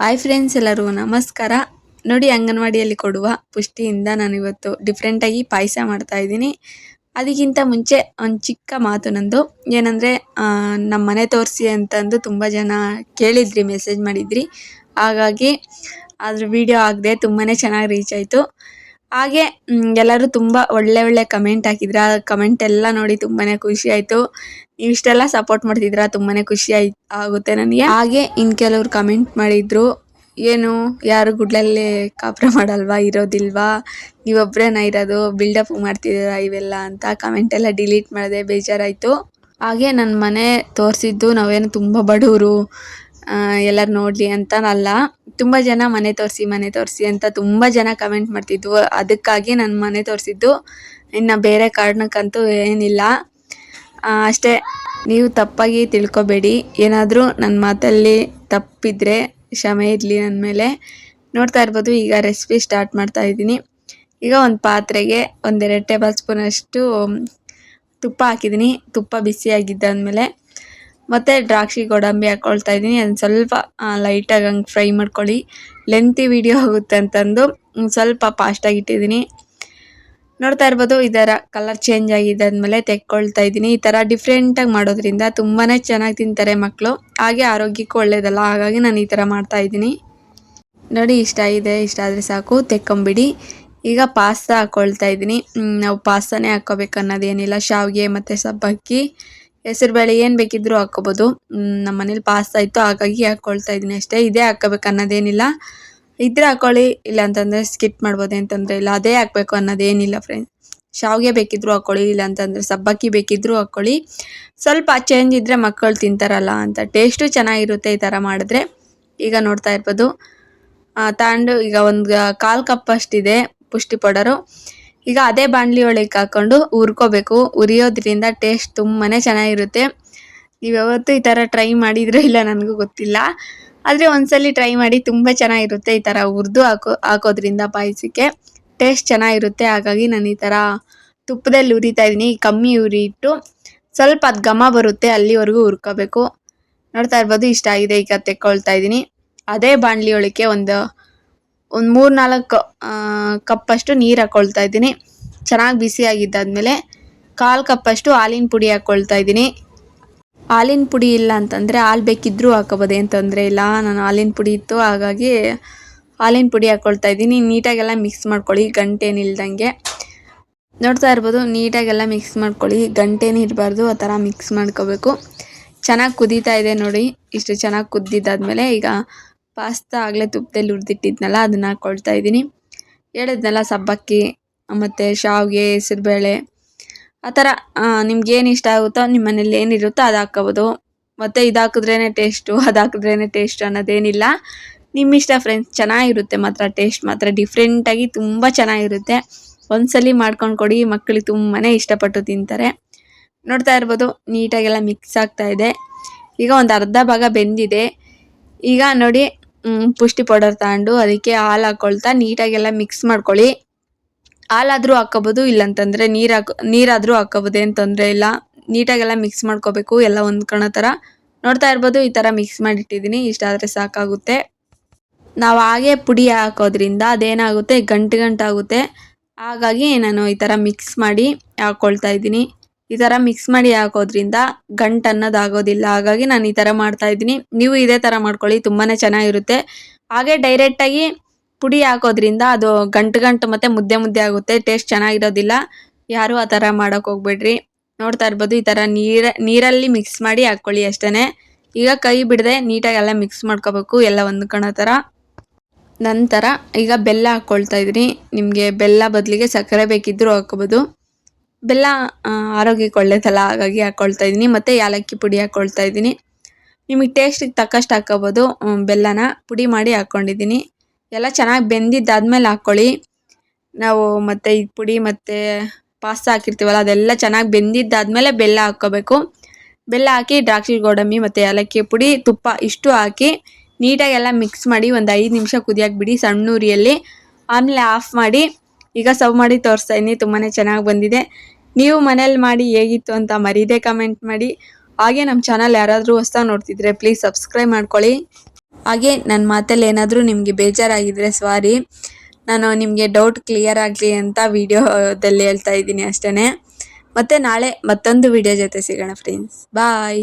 Hi friends ಎಲ್ಲರೂ, ನಮಸ್ಕಾರ. ನೋಡಿ, ಅಂಗನವಾಡಿಯಲ್ಲಿ ಕೊಡುವ ಪುಷ್ಟಿಯಿಂದ ನಾನು ಇವತ್ತು ಡಿಫ್ರೆಂಟಾಗಿ ಪಾಯಸ ಮಾಡ್ತಾ ಇದ್ದೀನಿ. ಅದಕ್ಕಿಂತ ಮುಂಚೆ ಒಂದು ಚಿಕ್ಕ ಮಾತು ನಂದು. ಏನಂದರೆ ನಮ್ಮ ಮನೆ ತೋರಿಸಿ ಅಂತಂದು ತುಂಬ ಜನ ಕೇಳಿದ್ರಿ ಮೆಸೇಜ್ ಮಾಡಿದ್ರಿ. ಹಾಗಾಗಿ ಅದ್ರ ವಿಡಿಯೋ ಆಗದೆ ತುಂಬಾ ಚೆನ್ನಾಗಿ ರೀಚ್ ಆಯಿತು. ಹಾಗೆ ಎಲ್ಲರೂ ತುಂಬ ಒಳ್ಳೆ ಒಳ್ಳೆ ಕಮೆಂಟ್ ಹಾಕಿದ್ರ. ಕಮೆಂಟ್ ಎಲ್ಲ ನೋಡಿ ತುಂಬಾನೇ ಖುಷಿ ಆಯ್ತು. ನೀವು ಇಷ್ಟೆಲ್ಲ ಸಪೋರ್ಟ್ ಮಾಡ್ತಿದ್ರ ತುಂಬಾನೇ ಖುಷಿ ಆಯ್, ಆಗುತ್ತೆ ನನಗೆ. ಹಾಗೆ, ಇನ್ ಕೆಲವ್ರು ಕಮೆಂಟ್ ಮಾಡಿದ್ರು, ಏನು, ಯಾರು ಗುಡ್ಲಲ್ಲಿ ಕಾಪ್ರ ಮಾಡಲ್ವಾ, ಇರೋದಿಲ್ವಾ ನೀವೊಬ್ರೇನ ಇರೋದು ಬಿಲ್ಡಪ್ ಮಾಡ್ತಿದ್ದೀರಾ ಇವೆಲ್ಲ ಅಂತ ಕಮೆಂಟ್ ಎಲ್ಲ ಡಿಲೀಟ್ ಮಾಡಿದೆ ಬೇಜಾರಾಯಿತು. ಹಾಗೆ ನನ್ನ ಮನೆ ತೋರಿಸಿದ್ದು ನಾವೇನು ತುಂಬ ಬಡವರು ಎಲ್ಲರೂ ನೋಡಲಿ ಅಂತ ಅಲ್ಲ ತುಂಬ ಜನ ಮನೆ ತೋರಿಸಿ ಮನೆ ತೋರಿಸಿ ಅಂತ ತುಂಬ ಜನ ಕಮೆಂಟ್ ಮಾಡ್ತಿದ್ವು ಅದಕ್ಕಾಗಿ ನಾನು ಮನೆ ತೋರಿಸಿದ್ದು. ಇನ್ನು ಬೇರೆ ಕಾರಣಕ್ಕಂತೂ ಏನಿಲ್ಲ. ಅಷ್ಟೇ, ನೀವು ತಪ್ಪಾಗಿ ತಿಳ್ಕೊಬೇಡಿ. ಏನಾದರೂ ನನ್ನ ಮಾತಲ್ಲಿ ತಪ್ಪಿದ್ರೆ ಕ್ಷಮೆ ಇರಲಿ ನನ್ನ ಮೇಲೆ. ನೋಡ್ತಾ ಇರ್ಬೋದು, ಈಗ ರೆಸಿಪಿ ಸ್ಟಾರ್ಟ್ ಮಾಡ್ತಾ ಇದ್ದೀನಿ. ಈಗ ಒಂದು ಪಾತ್ರೆಗೆ ಒಂದೆರಡು ಟೇಬಲ್ ಸ್ಪೂನ್ ಅಷ್ಟು ತುಪ್ಪ ಹಾಕಿದ್ದೀನಿ. ತುಪ್ಪ ಬಿಸಿಯಾಗಿದ್ದಾದ್ಮೇಲೆ ಮತ್ತು ದ್ರಾಕ್ಷಿ ಗೋಡಂಬಿ ಹಾಕ್ಕೊಳ್ತಾ ಇದ್ದೀನಿ. ಅದನ್ನ ಸ್ವಲ್ಪ ಲೈಟಾಗಿ ಹಂಗೆ ಫ್ರೈ ಮಾಡ್ಕೊಳ್ಳಿ. ಲೆಂತಿ ವಿಡಿಯೋ ಆಗುತ್ತೆ ಅಂತಂದು ಸ್ವಲ್ಪ ಫಾಸ್ಟಾಗಿ ಇಟ್ಟಿದ್ದೀನಿ. ನೋಡ್ತಾ ಇರ್ಬೋದು ಇದರ ಕಲರ್ ಚೇಂಜ್ ಆಗಿದ್ದಾದ್ಮೇಲೆ ತೆಕ್ಕೊಳ್ತಾ ಇದ್ದೀನಿ. ಈ ಥರ ಡಿಫ್ರೆಂಟಾಗಿ ಮಾಡೋದ್ರಿಂದ ತುಂಬಾ ಚೆನ್ನಾಗಿ ತಿಂತಾರೆ ಮಕ್ಕಳು ಹಾಗೆ ಆರೋಗ್ಯಕ್ಕೂ ಒಳ್ಳೇದಲ್ಲ. ಹಾಗಾಗಿ ನಾನು ಈ ಥರ ಮಾಡ್ತಾ ಇದ್ದೀನಿ. ನೋಡಿ, ಇಷ್ಟ ಇದೆ. ಇಷ್ಟ ಆದರೆ ಸಾಕು. ತೆಕ್ಕೊಂಬಿಡಿ. ಈಗ ಪಾಸ್ತಾ ಹಾಕ್ಕೊಳ್ತಾ ಇದ್ದೀನಿ. ನಾವು ಪಾಸ್ತಾನೇ ಹಾಕ್ಕೋಬೇಕು ಅನ್ನೋದೇನಿಲ್ಲ ಶಾವಿಗೆ ಮತ್ತು ಸಬ್ಬಕ್ಕಿ. ಹೆಸರುಬೇಳೆ ಏನು ಬೇಕಿದ್ರು ಹಾಕ್ಕೋಬೋದು. ನಮ್ಮ ಮನೇಲಿ ಪಾಸ್ತಾ ಇತ್ತು, ಹಾಗಾಗಿ ಹಾಕ್ಕೊಳ್ತಾ ಇದ್ದೀನಿ ಅಷ್ಟೇ. ಇದೇ ಹಾಕ್ಕೋಬೇಕು ಅನ್ನೋದೇನಿಲ್ಲ. ಇದ್ರೆ ಹಾಕೊಳ್ಳಿ ಇಲ್ಲ ಅಂತಂದರೆ ಸ್ಕಿಪ್ ಮಾಡ್ಬೋದು ಅಂತಂದರೆ ಇಲ್ಲ. ಅದೇ ಹಾಕ್ಬೇಕು ಅನ್ನೋದೇನಿಲ್ಲ ಫ್ರೆಂಡ್ಸ್ ಶಾವಿಗೆ ಬೇಕಿದ್ರು ಹಾಕ್ಕೊಳ್ಳಿ ಇಲ್ಲ ಅಂತಂದರೆ ಸಬ್ಬಕ್ಕಿ ಬೇಕಿದ್ರು ಹಾಕ್ಕೊಳ್ಳಿ ಸ್ವಲ್ಪ ಚೇಂಜ್ ಇದ್ದರೆ ಮಕ್ಕಳು ತಿಂತಾರಲ್ಲ ಅಂತ. ಟೇಸ್ಟು ಚೆನ್ನಾಗಿರುತ್ತೆ ಈ ಥರ ಮಾಡಿದ್ರೆ. ಈಗ ನೋಡ್ತಾ ಇರ್ಬೋದು. ತಗೊಂಡು ಈಗ ಒಂದು, ಕಾಲು ಕಪ್ ಅಷ್ಟಿದೆ ಪುಷ್ಟಿ ಪೌಡರು. ಈಗ ಅದೇ ಬಾಣಲಿ ಒಳಗೆ ಹಾಕೊಂಡು ಹುರ್ಕೋಬೇಕು. ಹುರಿಯೋದ್ರಿಂದ ಟೇಸ್ಟ್ ತುಂಬಾ ಚೆನ್ನಾಗಿರುತ್ತೆ. ನೀವು ಯಾವತ್ತೂ ಈ ಥರ ಟ್ರೈ ಮಾಡಿದ್ರೆ ಇಲ್ಲ ನನಗೂ ಗೊತ್ತಿಲ್ಲ. ಆದರೆ ಒಂದ್ಸಲಿ ಟ್ರೈ ಮಾಡಿ ತುಂಬ ಚೆನ್ನಾಗಿರುತ್ತೆ ಈ ಥರ ಹುರಿದು ಹಾಕೋ, ಹಾಕೋದ್ರಿಂದ ಪಾಯಸಕ್ಕೆ. ಟೇಸ್ಟ್ ಚೆನ್ನಾಗಿರುತ್ತೆ. ಹಾಗಾಗಿ ನಾನು ಈ ಥರ ತುಪ್ಪದಲ್ಲಿ ಉರಿತಾ ಇದ್ದೀನಿ. ಕಮ್ಮಿ ಉರಿ ಇಟ್ಟು ಸ್ವಲ್ಪ ಅದು ಘಮ ಬರುತ್ತೆ ಅಲ್ಲಿವರೆಗೂ ಹುರ್ಕೋಬೇಕು. ನೋಡ್ತಾ ಇರ್ಬೋದು ಇಷ್ಟ ಆಗಿದೆ ಈಗ ತೆಕ್ಕೊಳ್ತಾ ಇದ್ದೀನಿ. ಅದೇ ಬಾಣಲಿ ಒಳಕ್ಕೆ ಒಂದು ಒಂದು ಮೂರು ನಾಲ್ಕು ಕಪ್ಪಷ್ಟು ನೀರು ಹಾಕ್ಕೊಳ್ತಾ ಇದ್ದೀನಿ. ಚೆನ್ನಾಗಿ ಬಿಸಿ ಆಗಿದ್ದಾದಮೇಲೆ ಕಾಲು ಕಪ್ಪಷ್ಟು ಹಾಲಿನ ಪುಡಿ ಹಾಕ್ಕೊಳ್ತಾ ಇದ್ದೀನಿ. ಹಾಲಿನ ಪುಡಿ ಇಲ್ಲ ಅಂತಂದರೆ ಹಾಲು ಬೇಕಿದ್ದರೂ ಹಾಕೋಬೋದು, ಏನು ತೊಂದರೆ ಇಲ್ಲ. ನಾನು ಹಾಲಿನ ಪುಡಿ ಇತ್ತು, ಹಾಗಾಗಿ ಹಾಲಿನ ಪುಡಿ ಹಾಕ್ಕೊಳ್ತಾ ಇದ್ದೀನಿ. ನೀಟಾಗೆಲ್ಲ ಮಿಕ್ಸ್ ಮಾಡ್ಕೊಳ್ಳಿ ಗಂಟೇನಿಲ್ದಂಗೆ ನೋಡ್ತಾ ಇರ್ಬೋದು, ನೀಟಾಗೆಲ್ಲ ಮಿಕ್ಸ್ ಮಾಡ್ಕೊಳ್ಳಿ, ಗಂಟೇನು ಇರಬಾರ್ದು, ಆ ಥರ ಮಿಕ್ಸ್ ಮಾಡ್ಕೋಬೇಕು. ಚೆನ್ನಾಗಿ ಕುದೀತಾ ಇದೆ ನೋಡಿ, ಇಷ್ಟು ಚೆನ್ನಾಗಿ ಕುದ್ದಿದ್ದಾದಮೇಲೆ ಈಗ ಪಾಸ್ತಾ ಆಗಲೇ ತುಪ್ಪದಲ್ಲಿ ಹುರಿದಿಟ್ಟಿದ್ನಲ್ಲ, ಅದನ್ನ ಹಾಕ್ಕೊಳ್ತಾ ಇದ್ದೀನಿ. ಹೇಳಿದ್ನಲ್ಲ ಸಬ್ಬಕ್ಕಿ, ಮತ್ತು ಶಾವಿಗೆ, ಹೆಸರುಬೇಳೆ. ಆ ಥರ ನಿಮ್ಗೇನು ಇಷ್ಟ ಆಗುತ್ತೋ ನಿಮ್ಮ ಮನೇಲಿ ಏನಿರುತ್ತೋ ಅದು ಹಾಕ್ಕೋಬೋದು ಮತ್ತು ಇದು ಹಾಕಿದ್ರೇ ಟೇಸ್ಟು ಅದು ಹಾಕಿದ್ರೇ ಟೇಸ್ಟು ಅನ್ನೋದೇನಿಲ್ಲ. ನಿಮ್ಮ ಇಷ್ಟ ಫ್ರೆಂಡ್ಸ್ ಚೆನ್ನಾಗಿರುತ್ತೆ ಮಾತ್ರ ಟೇಸ್ಟ್ ಮಾತ್ರ ಡಿಫ್ರೆಂಟಾಗಿ ತುಂಬ ಚೆನ್ನಾಗಿರುತ್ತೆ. ಒಂದ್ಸಲಿ ಮಾಡ್ಕೊಂಡು ಕೊಡಿ ಮಕ್ಕಳಿಗೆ ತುಂಬಾ ಇಷ್ಟಪಟ್ಟು ತಿಂತಾರೆ. ನೋಡ್ತಾ ಇರ್ಬೋದು ನೀಟಾಗೆಲ್ಲ ಮಿಕ್ಸ್ ಆಗ್ತಾ ಇದೆ. ಈಗ ಒಂದು ಅರ್ಧ ಭಾಗ ಬೆಂದಿದೆ. ಈಗ ನೋಡಿ ಪುಷ್ಟಿ ಪೌಡರ್ ತಗೊಂಡು ಅದಕ್ಕೆ ಹಾಲು ಹಾಕ್ಕೊಳ್ತಾ ನೀಟಾಗೆಲ್ಲ ಮಿಕ್ಸ್ ಮಾಡ್ಕೊಳ್ಳಿ. ಹಾಲಾದರೂ ಹಾಕ್ಕೋಬೋದು ಇಲ್ಲಂತಂದರೆ ನೀರು ಹಾಕೋ, ನೀರಾದರೂ ಹಾಕ್ಕೋಬೋದು ಏನು ತೊಂದರೆ ಇಲ್ಲ. ನೀಟಾಗೆಲ್ಲ ಮಿಕ್ಸ್ ಮಾಡ್ಕೋಬೇಕು, ಎಲ್ಲ ಹೊಂದ್ಕೊಳೋ ಥರ ನೋಡ್ತಾ ಇರ್ಬೋದು, ಈ ಥರ ಮಿಕ್ಸ್ ಮಾಡಿಟ್ಟಿದ್ದೀನಿ ಇಷ್ಟಾದರೆ ಸಾಕಾಗುತ್ತೆ. ನಾವು ಹಾಗೆ ಪುಡಿ ಹಾಕೋದ್ರಿಂದ ಅದೇನಾಗುತ್ತೆ, ಗಂಟು ಗಂಟಾಗುತ್ತೆ. ಹಾಗಾಗಿ ನಾನು ಈ ಥರ ಮಿಕ್ಸ್ ಮಾಡಿ ಹಾಕ್ಕೊಳ್ತಾ ಇದ್ದೀನಿ. ಈ ತರ ಮಿಕ್ಸ್ ಮಾಡಿ ಹಾಕೋದ್ರಿಂದ ಗಂಟು ಅನ್ನೋದಾಗೋದಿಲ್ಲ. ಹಾಗಾಗಿ ನಾನು ಈ ತರ ಮಾಡ್ತಾ ಇದ್ದೀನಿ. ನೀವು ಇದೇ ತರ ಮಾಡ್ಕೊಳ್ಳಿ, ತುಂಬಾನೇ ಚೆನ್ನಾಗಿರುತ್ತೆ. ಹಾಗೆ ಡೈರೆಕ್ಟ್ ಆಗಿ ಪುಡಿ ಹಾಕೋದ್ರಿಂದ ಅದು ಗಂಟು ಗಂಟು ಮತ್ತೆ ಮುದ್ದೆ ಮುದ್ದೆ ಆಗುತ್ತೆ ಟೇಸ್ಟ್ ಚೆನ್ನಾಗಿರೋದಿಲ್ಲ. ಯಾರು ಆ ಥರ ಮಾಡೋಕೆ ಹೋಗ್ಬೇಡ್ರಿ. ನೋಡ್ತಾ ಇರ್ಬೋದು, ಈ ಥರ ನೀರ, ನೀರಲ್ಲಿ ಮಿಕ್ಸ್ ಮಾಡಿ ಹಾಕ್ಕೊಳ್ಳಿ ಅಷ್ಟೇ ಈಗ ಕೈ ಬಿಡದೆ ನೀಟಾಗಿ ಎಲ್ಲ ಮಿಕ್ಸ್ ಮಾಡ್ಕೋಬೇಕು, ಎಲ್ಲ ಹೊಂದ್ಕೊಳೋ ಥರ ನಂತರ ಈಗ ಬೆಲ್ಲ ಹಾಕ್ಕೊಳ್ತಾ ಇದ್ದೀನಿ. ನಿಮಗೆ ಬೆಲ್ಲ ಬದಲಿಗೆ ಸಕ್ಕರೆ ಬೇಕಿದ್ದರೂ ಹಾಕ್ಕೋಬೋದು ಬೆಲ್ಲ ಆರೋಗ್ಯಕ್ಕೆ ಒಳ್ಳೇದಲ್ಲ ಹಾಗಾಗಿ ಹಾಕ್ಕೊಳ್ತಾ ಇದ್ದೀನಿ. ಮತ್ತು ಏಲಕ್ಕಿ ಪುಡಿ ಹಾಕ್ಕೊಳ್ತಾ ಇದ್ದೀನಿ. ನಿಮಗೆ ಟೇಸ್ಟಿಗೆ ತಕ್ಕಷ್ಟು ಹಾಕ್ಕೋಬೋದು ಬೆಲ್ಲನ ಪುಡಿ ಮಾಡಿ ಹಾಕ್ಕೊಂಡಿದ್ದೀನಿ ಎಲ್ಲ ಚೆನ್ನಾಗಿ ಬೆಂದಿದ್ದಾದ್ಮೇಲೆ ಹಾಕ್ಕೊಳ್ಳಿ ನಾವು ಮತ್ತು ಈ ಪುಡಿ ಮತ್ತು ಪಾಸ್ತಾ ಹಾಕಿರ್ತೀವಲ್ಲ, ಅದೆಲ್ಲ ಚೆನ್ನಾಗಿ ಬೆಂದಿದ್ದಾದ್ಮೇಲೆ ಬೆಲ್ಲ ಹಾಕ್ಕೋಬೇಕು. ಬೆಲ್ಲ ಹಾಕಿ ದ್ರಾಕ್ಷಿ ಗೋಡಂಬಿ ಮತ್ತು ಏಲಕ್ಕಿ ಪುಡಿ, ತುಪ್ಪ ಇಷ್ಟು ಹಾಕಿ ನೀಟಾಗೆಲ್ಲ ಮಿಕ್ಸ್ ಮಾಡಿ ಒಂದು ಐದು ನಿಮಿಷ ಕುದಿಯೋಕೆ ಬಿಡಿ ಸಣ್ಣ ಉರಿಯಲ್ಲಿ ಆಮೇಲೆ ಆಫ್ ಮಾಡಿ ಈಗ ಸರ್ವ್ ಮಾಡಿ ತೋರಿಸ್ತಾ ಇದ್ದೀನಿ ತುಂಬಾ ಚೆನ್ನಾಗಿ ಬಂದಿದೆ. ನೀವು ಮನೇಲಿ ಮಾಡಿ ಹೇಗಿತ್ತು ಅಂತ ಮರೀದೆ ಕಮೆಂಟ್ ಮಾಡಿ. ಹಾಗೆ ನಮ್ಮ ಚಾನಲ್ ಯಾರಾದರೂ ಹೊಸ್ದಾಗಿ ನೋಡ್ತಿದ್ರೆ ಪ್ಲೀಸ್ ಸಬ್ಸ್ಕ್ರೈಬ್ ಮಾಡ್ಕೊಳ್ಳಿ. ಹಾಗೆ ನನ್ನ ಮಾತಲ್ಲಿ ಏನಾದರೂ ನಿಮಗೆ ಬೇಜಾರಾಗಿದ್ದರೆ ಸಾರಿ ನಾನು ನಿಮಗೆ ಡೌಟ್ ಕ್ಲಿಯರ್ ಆಗಲಿ ಅಂತ ವಿಡಿಯೋದಲ್ಲಿ ಹೇಳ್ತಾ ಇದ್ದೀನಿ ಅಷ್ಟೇ ಮತ್ತೆ ನಾಳೆ ಮತ್ತೊಂದು ವಿಡಿಯೋ ಜೊತೆ ಸಿಗೋಣ ಫ್ರೆಂಡ್ಸ್ ಬಾಯ್